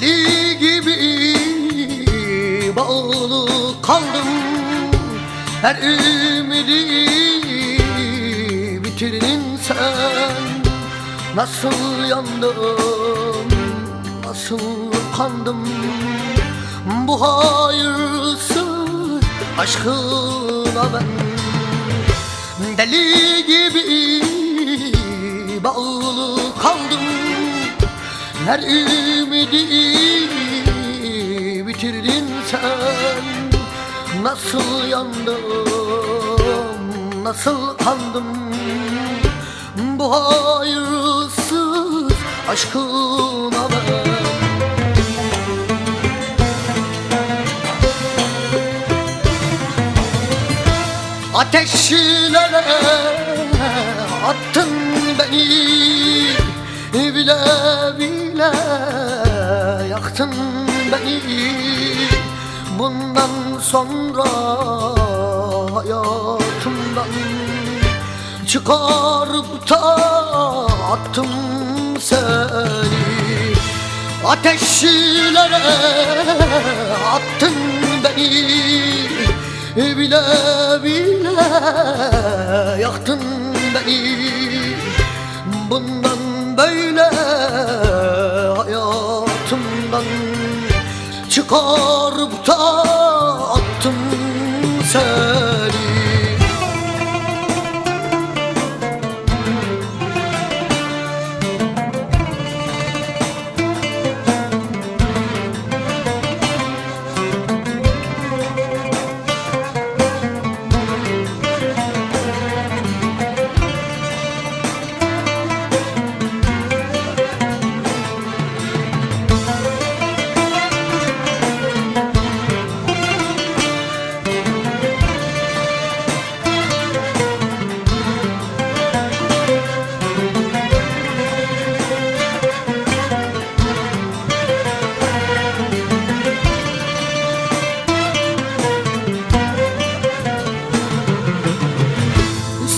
Deli gibi bağlı kaldım. Her ümidi bitirdin sen. Nasıl yandım, nasıl kandım? Bu hayırsız aşkına ben. Deli gibi bağlı kaldım Her ümidi bitirdin sen. Nasıl yandım, nasıl kandım Bu hayırsız aşkına ben. Ateşlere beni Bundan sonra hayatımdan Çıkarıp da attım seni. Ateşlere attın beni Bile bile yaktın beni. Bundan Çıkarıp da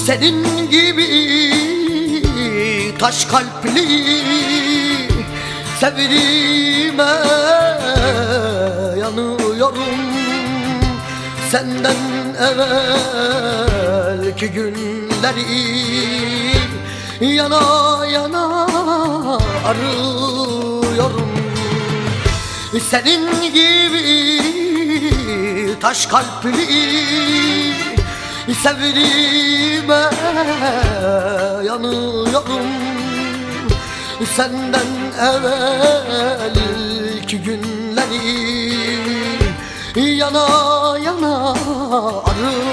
Senin gibi taş kalpli Sevdiğime yanıyorum. Senden evvelki günleri Yana yana arıyorum. Senin gibi taş kalpli Sevdiğime yanıyorum Senden evvelki günleri Yana yana arıyorum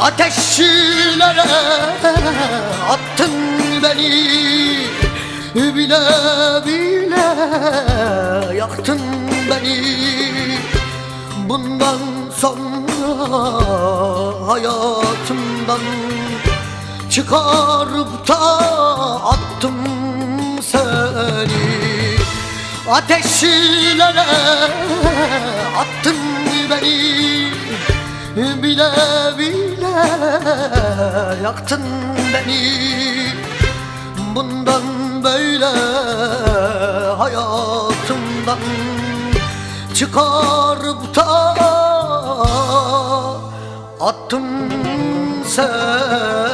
Ateşlere attın beni Bile bile yaktın beni. Bundan sonra hayatımdan Çıkarıp da attım seni. Ateşlere attın beni. Bile bile yaktın beni. Bundan böyle hayatımdan Çıkarıp da attım seni